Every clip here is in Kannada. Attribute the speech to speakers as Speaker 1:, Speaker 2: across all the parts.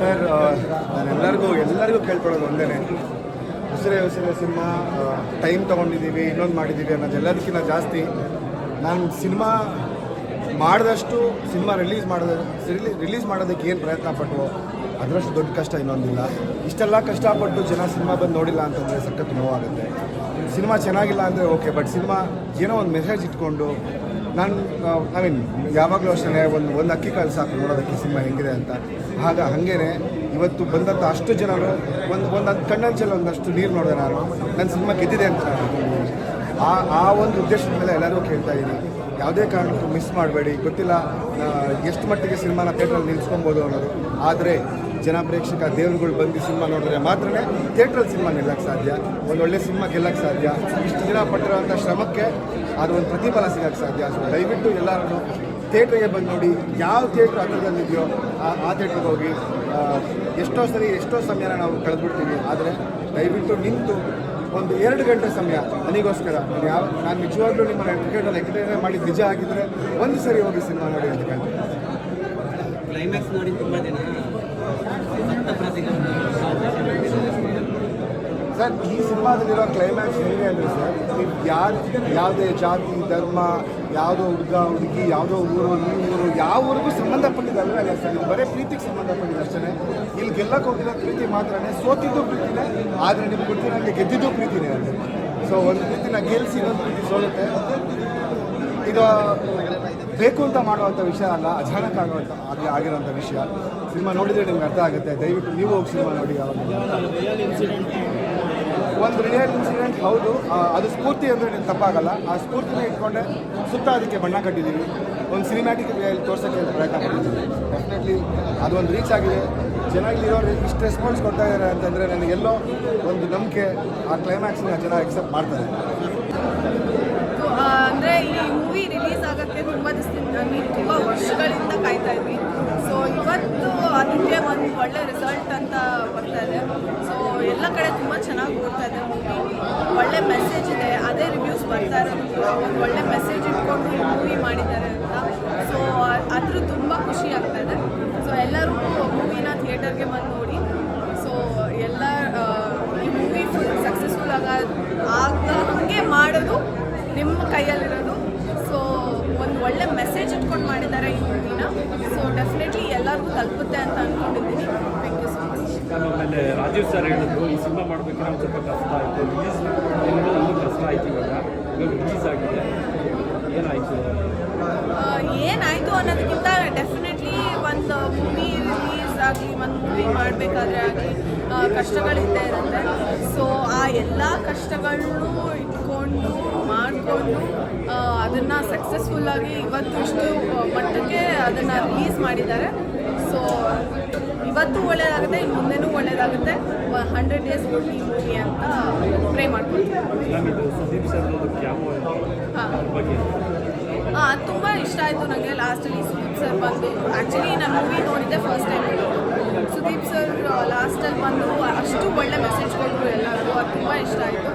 Speaker 1: ಸರ್ ನಾನೆಲ್ಲರಿಗೂ, ಎಲ್ಲರಿಗೂ ಕೇಳ್ಕೊಳ್ಳೋದು ಒಂದೇ ಉಸಿರೇ ಉಸಿರೇ ಸಿನಿಮಾ ಟೈಮ್ ತೊಗೊಂಡಿದ್ದೀವಿ, ಇನ್ನೊಂದು ಮಾಡಿದ್ದೀವಿ ಅನ್ನೋದು ಎಲ್ಲದಕ್ಕಿಂತ ಜಾಸ್ತಿ. ನಾನು ಸಿನಿಮಾ ಮಾಡಿದಷ್ಟು, ಸಿನಿಮಾ ರಿಲೀಸ್ ಮಾಡೋದು ರಿಲೀಸ್ ಮಾಡೋದಕ್ಕೆ ಏನು ಪ್ರಯತ್ನ ಪಟ್ಟವು ಅದರಷ್ಟು ದೊಡ್ಡ ಕಷ್ಟ ಇನ್ನೊಂದಿಲ್ಲ. ಇಷ್ಟೆಲ್ಲ ಕಷ್ಟಪಟ್ಟು ಜನ ಸಿನಿಮಾ ಬಂದು ನೋಡಿಲ್ಲ ಅಂತಂದರೆ ಸಖತ್ ನೋವಾಗುತ್ತೆ. ಸಿನಿಮಾ ಚೆನ್ನಾಗಿಲ್ಲ ಅಂದರೆ ಓಕೆ ಬಟ್ ಸಿನಿಮಾ ಏನೋ ಒಂದು ಮೆಸೇಜ್ ಇಟ್ಕೊಂಡು ನಾನು ಐ ಮೀನ್ ಯಾವಾಗಲೂ ಅಷ್ಟೇ ಒಂದು ಒಂದು ಅಕ್ಕಿ ಕಾಲು ಸಾಕು, ನೋಡೋದಕ್ಕೆ ಸಿನಿಮಾ ಹೆಂಗಿದೆ ಅಂತ ಆಗ ಹಾಗೇನೆ, ಇವತ್ತು ಬಂದಂಥ ಅಷ್ಟು ಜನರು, ಒಂದು ಒಂದು ಕಣ್ಣಂಚಲ್ಲಿ ಒಂದಷ್ಟು ನೀರು ನೋಡಿದೆ ನಾನು ನನ್ನ ಸಿನಿಮಾ ಗೆದ್ದಿದೆ ಅಂತ. ಆ ಆ ಒಂದು ಉದ್ದೇಶದ ಮೇಲೆ ಎಲ್ಲರೂ ಕೇಳ್ತಾ ಇದ್ದೀನಿ ಯಾವುದೇ ಕಾರಣಕ್ಕೂ ಮಿಸ್ ಮಾಡಬೇಡಿ. ಗೊತ್ತಿಲ್ಲ ಎಷ್ಟು ಮಟ್ಟಿಗೆ ಸಿನಿಮಾನ ಥಿಯೇಟ್ರಲ್ಲಿ ನಿಲ್ಲಿಸ್ಕೊಬೋದು ಅನ್ನೋದು. ಆದರೆ ಜನ ಪ್ರೇಕ್ಷಕ ದೇವರುಗಳು ಬಂದು ಸಿನಿಮಾ ನೋಡಿದ್ರೆ ಮಾತ್ರನೇ ಥಿಯೇಟ್ರಲ್ಲಿ ಸಿನಿಮಾ ನಿಲ್ಲಕ್ಕೆ ಸಾಧ್ಯ. ಒಂದು ಒಳ್ಳೆ ಸಿನಿಮಾ ಗೆಲ್ಲಕ್ಕೆ ಸಾಧ್ಯ. ಇಷ್ಟು ದಿನ ಪಟ್ಟಿರೋಂಥ ಶ್ರಮಕ್ಕೆ ಅದು ಒಂದು ಪ್ರತಿಫಲ ಸಿಗಕ್ಕೆ ಸಾಧ್ಯ. ಸೊ ದಯವಿಟ್ಟು ಎಲ್ಲರನ್ನು ಥಿಯೇಟ್ರಿಗೆ ಬಂದು ನೋಡಿ, ಯಾವ ಥಿಯೇಟ್ರ್ ಹತ್ತಿರದಲ್ಲಿದೆಯೋ ಆ ಆ ಥಿಯೇಟ್ರಿಗೆ ಹೋಗಿ ಎಷ್ಟೋ ಸರಿ ಎಷ್ಟೋ ಸಮಯನ ನಾವು ಕಳೆದ್ಬಿಡ್ತೀವಿ. ಆದರೆ ದಯವಿಟ್ಟು ನಿಂತು ಒಂದು ಎರಡು ಗಂಟೆ ಸಮಯ ನನಗೋಸ್ಕರ ನಾನು ಯಾವ ನಾನು ನಿಜವಾಗ್ಲೂ ನಿಮ್ಮ ಟಿಕೆಟನ್ನು ಎಂಟರ್ಟೈನ್ ಮಾಡಿ ನಿಜ ಆಗಿದ್ರೆ ಒಂದು ಸರಿ ಹೋಗಿ ಸಿನಿಮಾ ನೋಡಿ ಅಂತ ಕೇಳ್ತೀನಿ
Speaker 2: ಕ್ಲೈಮ್ಯಾಕ್ಸ್ ನೋಡಿ ತುಂಬ ದಿನ.
Speaker 1: ಸರ್, ಈ ಸಿನಿಮಾದಲ್ಲಿರೋ ಕ್ಲೈಮ್ಯಾಕ್ಸ್ ಹೇಗೆ ಅಂದರೆ ಸರ್, ನೀವು ಯಾರು ಯಾವುದೇ ಜಾತಿ, ಧರ್ಮ, ಯಾವುದೋ ಹುಡುಗ, ಹುಡುಗಿ, ಯಾವುದೋ ಊರು, ಈ ಊರು, ಯಾವ ಊರಿಗೂ ಸಂಬಂಧಪಟ್ಟಿದ್ದಲ್ಲ ಅಲ್ಲ ಸರ್, ನೀವು ಬರೀ ಪ್ರೀತಿಗೆ ಸಂಬಂಧಪಟ್ಟಿದ್ದು ಅಷ್ಟೇ ಇಲ್ಲಿ ಗೆಲ್ಲಕ್ಕೆ ಹೋಗಿರೋ ಪ್ರೀತಿ ಮಾತ್ರನೇ, ಸೋತಿದ್ದು ಪ್ರೀತಿನೇ, ಆದರೆ ನಿಮ್ಗೆ ಗೊತ್ತಿರೋಂಗೆ ಗೆದ್ದಿದ್ದು ಪ್ರೀತಿನೇ ಅಲ್ಲಿ. ಸೊ ಒಂದು ಪ್ರೀತಿನ ಗೆಲ್ಲಿಸಿ ಇನ್ನೊಂದು ಪ್ರೀತಿ ಸೋಲುತ್ತೆ. ಇದು ಬೇಕು ಅಂತ ಮಾಡುವಂಥ ವಿಷಯ ಅಲ್ಲ ಅಚಾನಕ್ ಆಗುವಂಥ ಆಗಿ ಆಗಿರೋಂಥ ವಿಷಯ. ಸಿನಿಮಾ ನೋಡಿದರೆ ನಿಮ್ಗೆ ಅರ್ಥ ಆಗುತ್ತೆ. ದಯವಿಟ್ಟು ನೀವು ಹೋಗಿ ಸಿನಿಮಾ ನೋಡಿ ಯಾವಾಗ ಒಂದು ರಿಯಲ್ ಇನ್ಸಿಡೆಂಟ್, ಹೌದು. ಅದು ಸ್ಫೂರ್ತಿ ಅಂದರೆ ತಪ್ಪಾಗಲ್ಲ. ಆ ಸ್ಫೂರ್ತಿನ ಇಟ್ಕೊಂಡೆ ಸುತ್ತ ಅದಕ್ಕೆ ಬಣ್ಣ ಕಟ್ಟಿದ್ದೀವಿ. ಒಂದು ಸಿನಿಮ್ಯಾಟಿಕ್ ವೇಯಲ್ಲಿ ತೋರ್ಸೋಕ್ಕೆ ಅಂತ ಪ್ರಯತ್ನ ಮಾಡಿದ್ದೀನಿ ಡೆಫಿನೆಟ್ಲಿ ಅದೊಂದು ರೀಚ್ ಆಗಿದೆ. ಚೆನ್ನಾಗಿರೋರು ಇಷ್ಟು ರೆಸ್ಪಾನ್ಸ್ ಕೊಡ್ತಾ ಇದ್ದಾರೆ ಅಂತಂದರೆ ನನಗೆಲ್ಲೋ ಒಂದು ನಂಬಿಕೆ ಆ ಕ್ಲೈಮ್ಯಾಕ್ಸ್ನ ಜನ ಎಕ್ಸೆಪ್ಟ್ ಮಾಡ್ತಾರೆ.
Speaker 3: ಅಂದರೆ ಅಂದ್ರೆ ಈ ಮೂವಿ ರಿಲೀಸ್ ಆಗಕ್ಕೆ ತುಂಬ ದಿವಸದಿಂದ ತುಂಬ ವರ್ಷಗಳಿಂದ ಕಾಯ್ತಾ ಇದ್ವಿ. ಸೊ ಇವತ್ತು ಅದಕ್ಕೆ ಒಂದು ಒಳ್ಳೆ ರಿಸಲ್ಟ್ ಅಂತ ಬರ್ತಾ ಇದೆ ಸೊ ಎಲ್ಲ ಕಡೆ ತುಂಬ ಚೆನ್ನಾಗಿ ಓದ್ತಾ ಇದೆ ಮೂವಿ ಒಳ್ಳೆ ಮೆಸೇಜ್ ಇದೆ. ಅದೇ ರಿವ್ಯೂಸ್ ಬರ್ತಾ ಇರೋದು ಒಂದು ಒಳ್ಳೆ ಮೆಸೇಜ್ ಇಟ್ಕೊಂಡು ಮೂವಿ ಮಾಡಿದ್ದಾರೆ ಅಂತ. ಸೊ ಅದ್ರ ತುಂಬ ಖುಷಿ ಆಗ್ತಾ ಇದೆ. ಸೊ ಎಲ್ಲರೂ ಮೂವಿನ ಥಿಯೇಟರ್ಗೆ ಬಂದು ನೋಡಿ. ಸೊ ಎಲ್ಲ ಈ ಮೂವಿ ಫುಲ್ ಸಕ್ಸಸ್ಫುಲ್ ಆಗ ಆಗ ಮಾಡೋದು ನಿಮ್ಮ ಕೈಯಲ್ಲಿರೋದು. ಸೊ ಒಂದು ಒಳ್ಳೆ ಮೆಸೇಜ್ ಇಟ್ಕೊಂಡು ಮಾಡಿದ್ದಾರೆ ಈ ಮೂವಿನ ಸೊ ಡೆಫಿನೆಟ್ಲಿ ಎಲ್ಲರಿಗೂ ತಲುಪುತ್ತೆ ಅಂತ ಅಂದ್ಕೊಂಡಿದ್ದೀನಿ ಥ್ಯಾಂಕ್ ಯು ಸೊ ಮಚ್
Speaker 4: ಆಮೇಲೆ ರಾಜೀವ್ ಸರ್ ಹೇಳಿದ್ರು, ಈ ಸಿನಿಮಾ ಮಾಡಬೇಕಿದ್ರೆ ಒಂದು ಸ್ವಲ್ಪ ಕಷ್ಟ ಆಯಿತು ರಿಲೀಸ್ ಏನೋ ಒಂದು ಕಷ್ಟ ಆಯ್ತು ಇವಾಗ. ಇವಾಗ ರಿಲೀಸ್ ಆಗಿದೆ. ಏನಾಯಿತು?
Speaker 3: ಏನಾಯಿತು ಅನ್ನೋದಕ್ಕಿಂತ ಡೆಫಿನೆಟ್ಲಿ ಒಂದು ಮೂವಿ ರಿಲೀಸ್ ಆಗಲಿ ಒಂದು ಮೂವಿ ಮಾಡಬೇಕಾದ್ರೆ ಆಗಲಿ ಕಷ್ಟಗಳಿದ್ದೇ ಇರುತ್ತೆ. ಸೊ ಆ ಎಲ್ಲ ಕಷ್ಟಗಳನ್ನು ಇಟ್ಕೊಂಡು, ಮಾಡಿಕೊಂಡು ಅದನ್ನು ಸಕ್ಸಸ್ಫುಲ್ಲಾಗಿ ಇವತ್ತು ಇಷ್ಟು ಮಟ್ಟಕ್ಕೆ ಅದನ್ನು ರಿಲೀಸ್ ಮಾಡಿದ್ದಾರೆ. ಸೊ ಇವತ್ತು ಒಳ್ಳೇದಾಗುತ್ತೆ ಇನ್ನು ಮುಂದೆನೂ ಒಳ್ಳೆಯದಾಗುತ್ತೆ ಹಂಡ್ರೆಡ್ ಡೇಸ್ ಹೋಗಿ ಮೂವಿ ಅಂತ ಪ್ರೇ
Speaker 4: ಮಾಡ್ಕೊಳ್ತೀವಿ.
Speaker 3: ಹಾಂ. ತುಂಬ ಇಷ್ಟ ಆಯಿತು ನನಗೆ ಲಾಸ್ಟಲ್ಲಿ ಸುದೀಪ್ ಸರ್ ಬಂದು. ಆ್ಯಕ್ಚುಲಿ ನಾನು ಮೂವಿ ನೋಡಿದ್ದೆ ಫಸ್ಟ್ ಟೈಮ್ ಸುದೀಪ್ ಸರ್ ಲಾಸ್ಟಲ್ಲಿ ಬಂದು ಅಷ್ಟು ಒಳ್ಳೆ ಮೆಸೇಜ್ ಕೊಟ್ಟರು ಎಲ್ಲರಿಗೂ. ಅದು ತುಂಬ ಇಷ್ಟ ಆಯಿತು.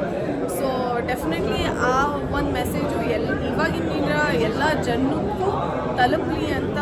Speaker 3: ಸೊ ಡೆಫಿನೆಟ್ಲಿ ಆ ಒಂದು ಮೆಸೇಜು ಎಲ್ ಇವಾಗಿನ ಎಲ್ಲ ಜನಕ್ಕೂ ತಲುಪಲಿ ಅಂತ